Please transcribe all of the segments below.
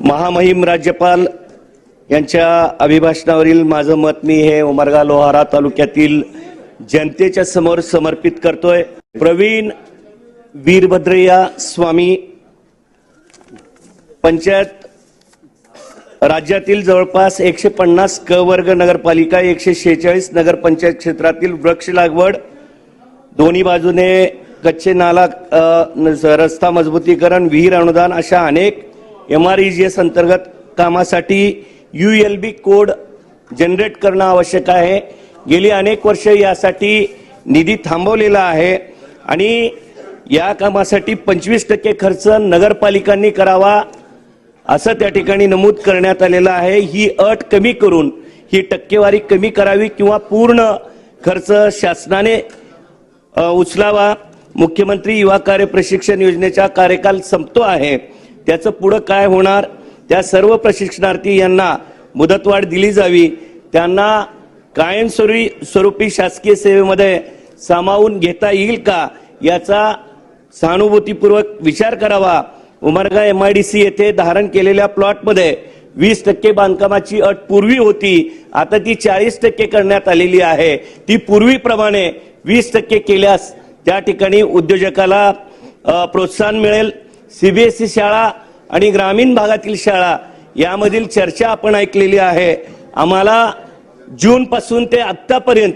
महामहिम राज्यपाल यांच्या अभिभाषणावरील माझं मत मी हे उमरगा लोहारा तालुक्यातील जनतेच्या समोर समर्पित करतोय. प्रवीण वीरभद्रय्या स्वामी पंचायत राज्यातील जवळपास एकशे पन्नास क वर्ग नगरपालिका एकशे शेहेचाळीस नगरपंचायत क्षेत्रातील वृक्ष लागवड दोन्ही बाजूने कच्चे नाला न- रस्ता मजबूतीकरण विहीर अनुदान अशा अनेक M R E G S अंतर्गत कामासाठी U L B code generate करणं आवश्यक आहे. गेली अनेक वर्ष यासाठी निधी थांबवलेला आहे आणि या कामासाठी पंचवीस टक्के खर्च नगरपालिकांनी करावा असं त्या ठिकाणी नमूद करण्यात आलेलं आहे. ही अट कमी करून ही टक्केवारी कमी करावी किंवा पूर्ण खर्च शासनाने उचलावा. मुख्यमंत्री युवा कार्य प्रशिक्षण योजनेचा कार्यकाल संपतो आहे. त्याचं पुढं काय होणार? त्या सर्व प्रशिक्षणार्थी यांना मुदतवाढ दिली जावी. त्यांना कायमस्वरूपी स्वरूपी शासकीय सेवेमध्ये सामावून घेता येईल का? याचा सहानुभूतीपूर्वक विचार करावा. Umarga M I D C येथे धारण केलेल्या प्लॉटमध्ये वीस टक्के बांधकामाची अट पूर्वी होती. आता ती चाळीस टक्के करण्यात आलेली आहे. ती पूर्वीप्रमाणे वीस टक्के केल्यास त्या ठिकाणी उद्योजकाला प्रोत्साहन मिळेल. सीबीएसई शाळा आणि ग्रामीण भागातील शाळा यामधील चर्चा आपण ऐकलेली आहे. आम्हाला जूनपासून ते आत्तापर्यंत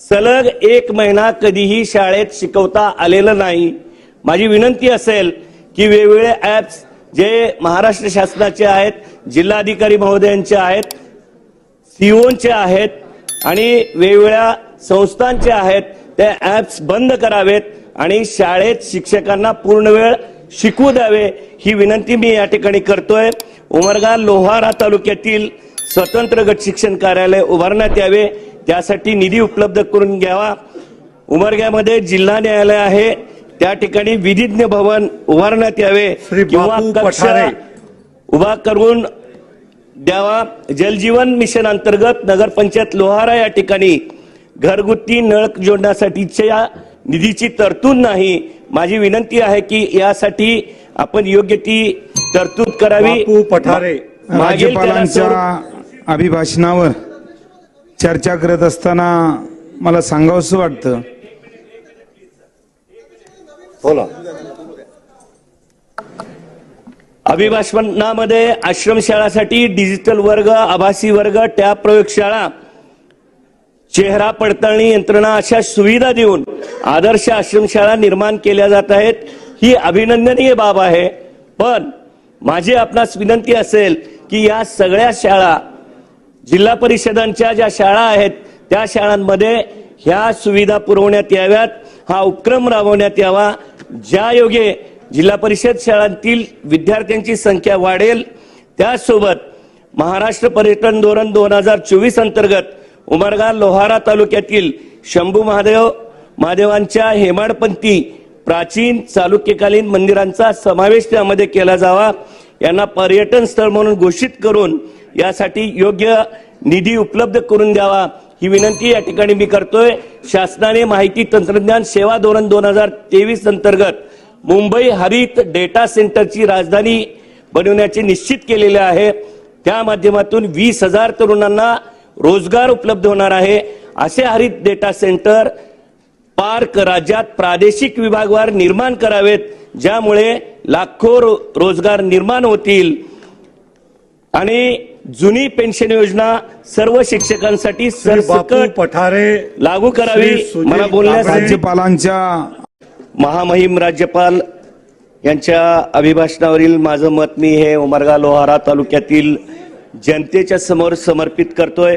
सलग एक महिना कधीही शाळेत शिकवता आलेलं नाही. माझी विनंती असेल की वेगवेगळे ॲप्स जे महाराष्ट्र शासनाचे आहेत जिल्हाधिकारी महोदयांचे आहेत सीओचे आहेत आणि वेगवेगळ्या संस्थांचे आहेत ते ॲप्स बंद करावेत आणि शाळेत शिक्षकांना पूर्ण वेळ शिकवू द्यावे ही विनंती मी या ठिकाणी करतोय. उमरगा लोहारा तालुक्यातील स्वतंत्र गट शिक्षण कार्यालय उभारण्यात यावे. त्यासाठी निधी उपलब्ध करून घ्यावा. उमरग्यामध्ये जिल्हा न्यायालय आहे. त्या ठिकाणी विधिज्ञ भवन उभारण्यात यावे. कक्ष. उभा करून द्यावा. जलजीवन मिशन अंतर्गत नगरपंचायत लोहारा या ठिकाणी घरगुती नळ जोडण्यासाठीच्या निधीची तरतूद नाही. माझी विनंती आहे की यासाठी आपण योग्य ती तरतूद करावी. पठारे. राज्यपालांच्या अभिभाषणावर चर्चा करत असताना मला सांगावंसं वाटतं. बोला. अभिभाषणामध्ये आश्रमशाळासाठी डिजिटल वर्ग आभासी वर्ग टॅब प्रयोगशाळा चेहरा पडताळणी यंत्रणा अशा सुविधा देऊन आदर्श आश्रमशाळा निर्माण केल्या जात आहेत. ही अभिनंदनीय बाब आहे. पण माझी आपणास विनंती असेल की या सगळ्या शाळा जिल्हा परिषदांच्या ज्या शाळा आहेत त्या शाळांमध्ये ह्या सुविधा पुरवण्यात याव्यात. हा उपक्रम राबवण्यात यावा. ज्या योगे जिल्हा परिषद शाळांतील विद्यार्थ्यांची संख्या वाढेल त्यासोबत महाराष्ट्र पर्यटन धोरण दोन हजार चोवीस अंतर्गत उमरगा लोहारा तालुक्यातील शंभू महादेव महादेवांच्या हेमाडपंथी प्राचीन चालुक्यकालीन मंदिरांचा समावेश त्यामध्ये केला जावा. यांना पर्यटन स्थळ म्हणून घोषित करून यासाठी योग्य निधी उपलब्ध करून द्यावा. ही विनंती या ठिकाणी मी करतोय. शासनाने माहिती तंत्रज्ञान सेवा धोरण दोन हजार तेवीस अंतर्गत मुंबई हरित डेटा सेंटरची राजधानी बनवण्याचे निश्चित केलेले आहे. त्या माध्यमातून वीस हजार तरुणांना रोजगार उपलब्ध होणार आहे असे हरित डेटा सेंटर पार्क राज्यात प्रादेशिक विभागवार निर्माण करावेत ज्यामुळे लाखो रो- रोजगार निर्माण होतील. आणि जुनी पेन्शन योजना सर्व शिक्षकांसाठी सरसकट पठारे लागू करावी मला बोलण्यास. राज्यपालांच्या महामहिम राज्यपाल यांच्या अभिभाषणावरील माझं मत मी हे उमरगा लोहारा तालुक्यातील जनतेच्या समोर समर्पित करतोय.